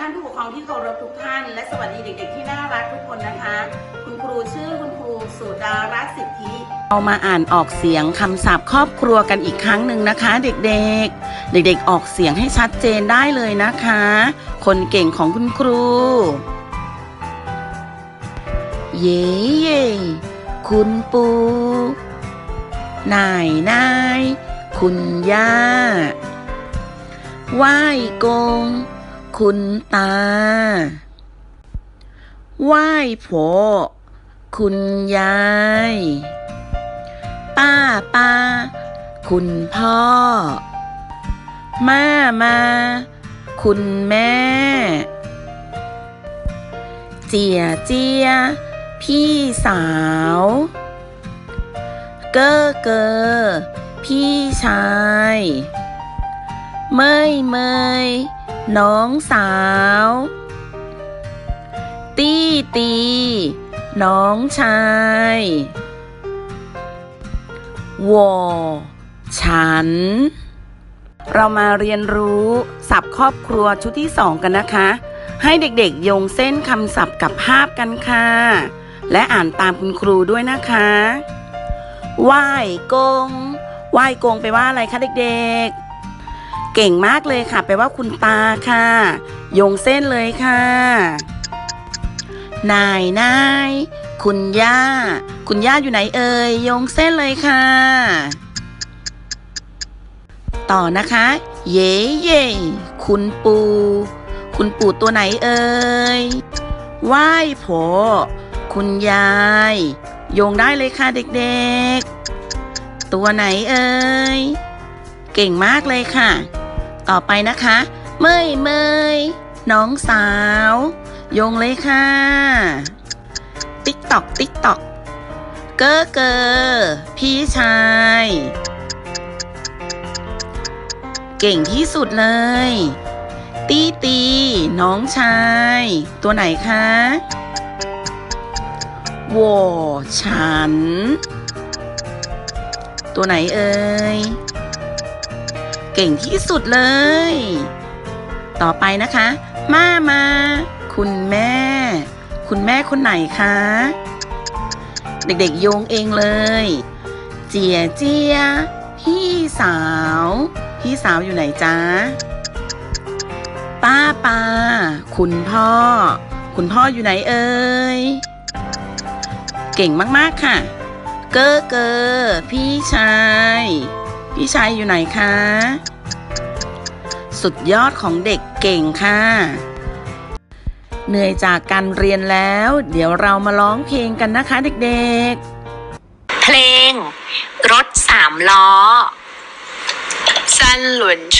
ท่านผู้ปกครองที่เคารพทุกท่าน และสวัสดีเด็ก ๆ ที่น่ารักทุกคนนะคะ คุณครูชื่อคุณครูสุดารัตน์สิทธิเรามาอ่านออกเสียงคำศัพท์ครอบครัวกันอีกครั้งหนึ่งนะคะ เด็กๆ เด็กๆออกเสียงให้ชัดเจนได้เลยนะคะ คนเก่งของคุณครู เย่เย่คุณปูนายนายคุณย่าไหว้กง คุณตา ไหว้ผัวคุณยาย ป้าป้า คุณพ่อ มามา คุณแม่ เจียเจีย พี่สาว เก้อเกอพี่ชาย เมยเมย น้องสาว ตีตี น้องชายวอฉัน เรามาเรียนรู้ศัพท์ครอบครัวชุดที่สองกันนะคะ ให้เด็กๆโยงเส้นคำศัพท์กับภาพกันค่ะ และอ่านตามคุณครูด้วยนะคะไหว้กงไหว้กงไปว่าอะไรคะเด็กๆ เก่งมากเลยค่ะแปลว่าคุณตาค่ะ โยงเส้นเลยค่ะ นายนายคุณย่า คุณย่าอยู่ไหนเอ่ยโยงเส้นเลยค่ะ ต่อนะคะ เย่เย่คุณปู่คุณปู่ตัวไหนเอ่ยไหว้โผคุณยาย โยงได้เลยค่ะเด็กๆ ตัวไหนเอ่ย เก่งมากเลยค่ะ ต่อไปนะคะ เมยเมยน้องสาวโยงเลยค่ะ ติ๊กตอกติ๊กตอกเกอเกอพี่ชาย เก่งที่สุดเลย ตีตีน้องชาย ตัวไหนคะวอฉัน ตัวไหนเอ่ย เก่งที่สุดเลย ต่อไปนะคะ มามา คุณแม่ คุณแม่คนไหนคะ เด็กๆโยงเองเลย เจียเจีย พี่สาว พี่สาวอยู่ไหนจ๊ะ ป้าป้า คุณพ่อ คุณพ่ออยู่ไหนเอ่ย เก่งมากๆค่ะ เกอเกอพี่ชาย พี่ชายอยู่ไหนคะ สุดยอดของเด็กเก่งค่ะ เหนื่อยจากการเรียนแล้ว เดี๋ยวเรามาร้องเพลงกันนะคะเด็กๆ เพลง รถสามล้อ三轮车